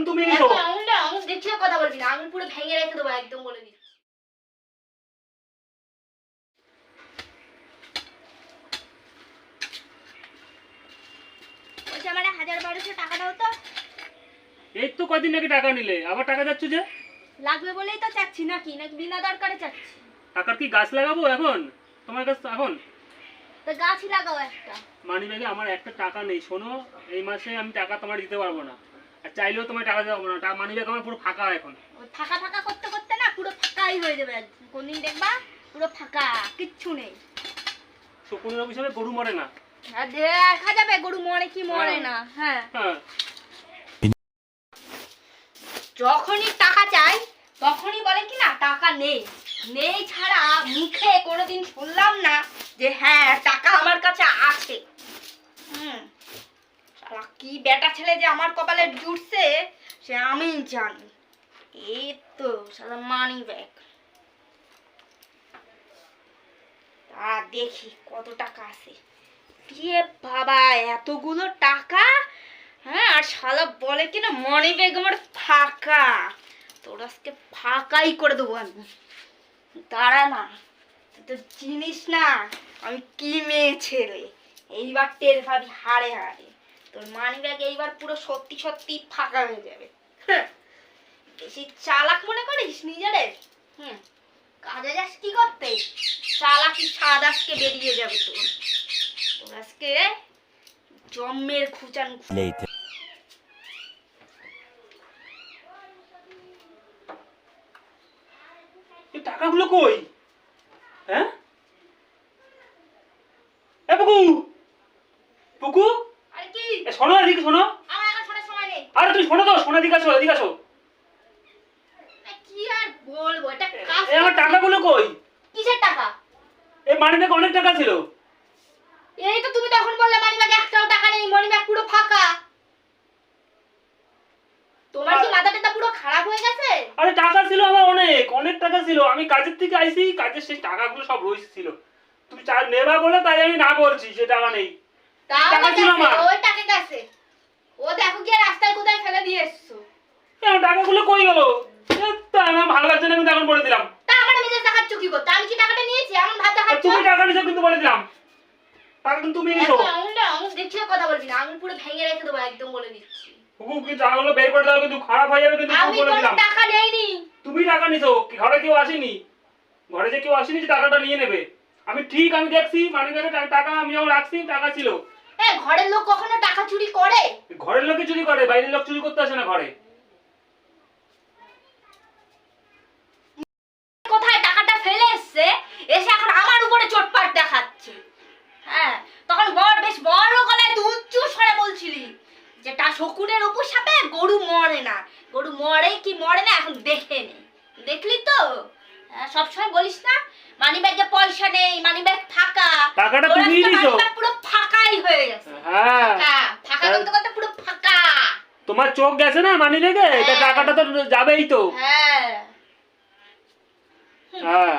কিন্তু তুমি নিছো আঙুলটা আঙুল দেখিয়ে কথা বলবি না। আঙুল পুরো ভেঙে রেখে দেবো একদম বলে আমার হাজার বারোশো টাকা দাও তো। এই তো নাকি টাকা নিলে? আবার টাকা যাচ্ছ যে? লাগবে বলেই তো চাচ্ছি নাকি? নাকি বিনা দরকারে চাচ্ছি? টাকার কি গাছ লাগাবো এখন? তোমার কাছে এখন? তো গাছই লাগাও একটা। মানি ব্যাগে আমার একটা টাকা নেই। শোনো এই মাসে আমি টাকা তোমার দিতে পারব না। আর চাইলেও তোমার টাকা পারব না। টাকা মানি ব্যাগ আমার পুরো ফাঁকা এখন। ফাঁকা ফাঁকা করতে করতে না পুরো ফাঁকাই হয়ে যাবে। কোনদিন দেখবা পুরো ফাঁকা কিচ্ছু নেই। শকুনের অভিশাপে গরু মরে না। দেখা যাবে গরু মরে কি মরে না হ্যাঁ। হ্যাঁ। যখনই টাকা চাই তখনই বলে কি না টাকা নেই। নেই ছাড়া মুখে কোনোদিন শুনলাম না যে হ্যাঁ টাকা আমার কাছে আছে হুম শালা কি বেটা ছেলে যে আমার কপালে জুটছে, সে আমি জানি। এই তো সাদা মানি ব্যাগ তা দেখি কত টাকা আছে। এ বাবা, এতগুলো টাকা? হ্যাঁ আর শালা বলে কি না মনি ব্যাগ আমার ফাঁকা। তোর আজকে ফাঁকাই করে দেবো আমি। দাঁড়া না তো চিনিস না, আমি কি মেয়ে ছেলে? এইবার টের ভাবি হারে হারে তোর মানি ব্যাগ এইবার পুরো সত্যি সত্যি ফাঁকা হয়ে যাবে। হ্যাঁ, বেশি চালাক মনে করিস নিজেরে? হুম কাজে যাস কি করতে? চালাকি স্বাদ আজকে বেরিয়ে যাবে তোর। তোর আজকে জম্মের খুচান টাকাগুলো কই? হ্যাঁ? পুকু পুকু আরে কি এ শোনো এদিকে শোনো আমার এখন শোনার সময় নেই আরে তুমি শোনো এদিকে আসো এদিকে আসো। কি আর বলব এটা এই আমার টাকাগুলো কই? কিসের টাকা? এই মানি ব্যাগে অনেক টাকা ছিল। এই তো তুমি তখন বললে মানি ব্যাগে একটাও টাকা নেই মানি ব্যাগ পুরো ফাঁকা। তোমার কি মাথা টাথা পুরো খারাপ হয়ে গেছে? আরে টাকা ছিল আমার অনেক অনেক টাকা ছিল। আমি কাজের থেকে আইছি কাজের সেই টাকাগুলো সব রয়েছে ছিল। তুমি চা নেবা বলে তাই আমি না বলছি যে টাকা নেই। টাকা ছিল আমার। ওই টাকা গেছে ও দেখো কি আর রাস্তায় কোথায় ফেলে দিয়ে এসছো এ, আমার টাকাগুলো কই গেল এ, তা আমার ভালো লাগছে না কিন্তু এখন বলে দিলাম। তা আমার মেজাজ দেখাচ্ছ কি করতে আমি কি টাকাটা নিয়েছি? আমার ভাত দেখাচ্ছ? তুমি টাকা নিছো কিন্তু বলে দিলাম। টাকা কিন্তু তুমি নিছো। আঙুলটা আঙুল দেখিয়ে কথা বলবি না। আঙুল পুরো ভেঙে রেখে দেবো একদম বলে দিচ্ছি। হুকু কি টাকাগুলো বের করে দাও কিন্তু খারাপ হয়ে যাবে কিন্তু আমি বলে দিলাম। টাকা নেইনি। তুমি টাকা নিছো ঘরে কেউ আসেনি? ঘরে যে কেউ আসেনি যে টাকাটা নিয়ে নেবে। আমি ঠিক আমি দেখছি মানি ব্যাগে টাকা আমি যখন রাখছি টাকা ছিল। এ ঘরের লোক কখনো টাকা চুরি করে? ঘরের লোকে চুরি করে বাইরের লোক চুরি করতে আসে না ঘরে। গরু মরে না। গরু মরে কি মরে না? এখন দেখে নে। দেখলি তো? সবসময় বলিস না মানি ব্যাগে পয়সা নেই মানি ব্যাগ ফাঁকা। টাকাটা দিছো। পুরো ফাঁকাই হয়ে গেছে। হ্যাঁ। ফাঁকা। হ্যাঁ। করতে করতে পুরো ফাঁকা। তোমার চোখ গেছে না মানি ব্যাগে। টাকাটা তো যাবেই তো। হ্যাঁ। হ্যাঁ।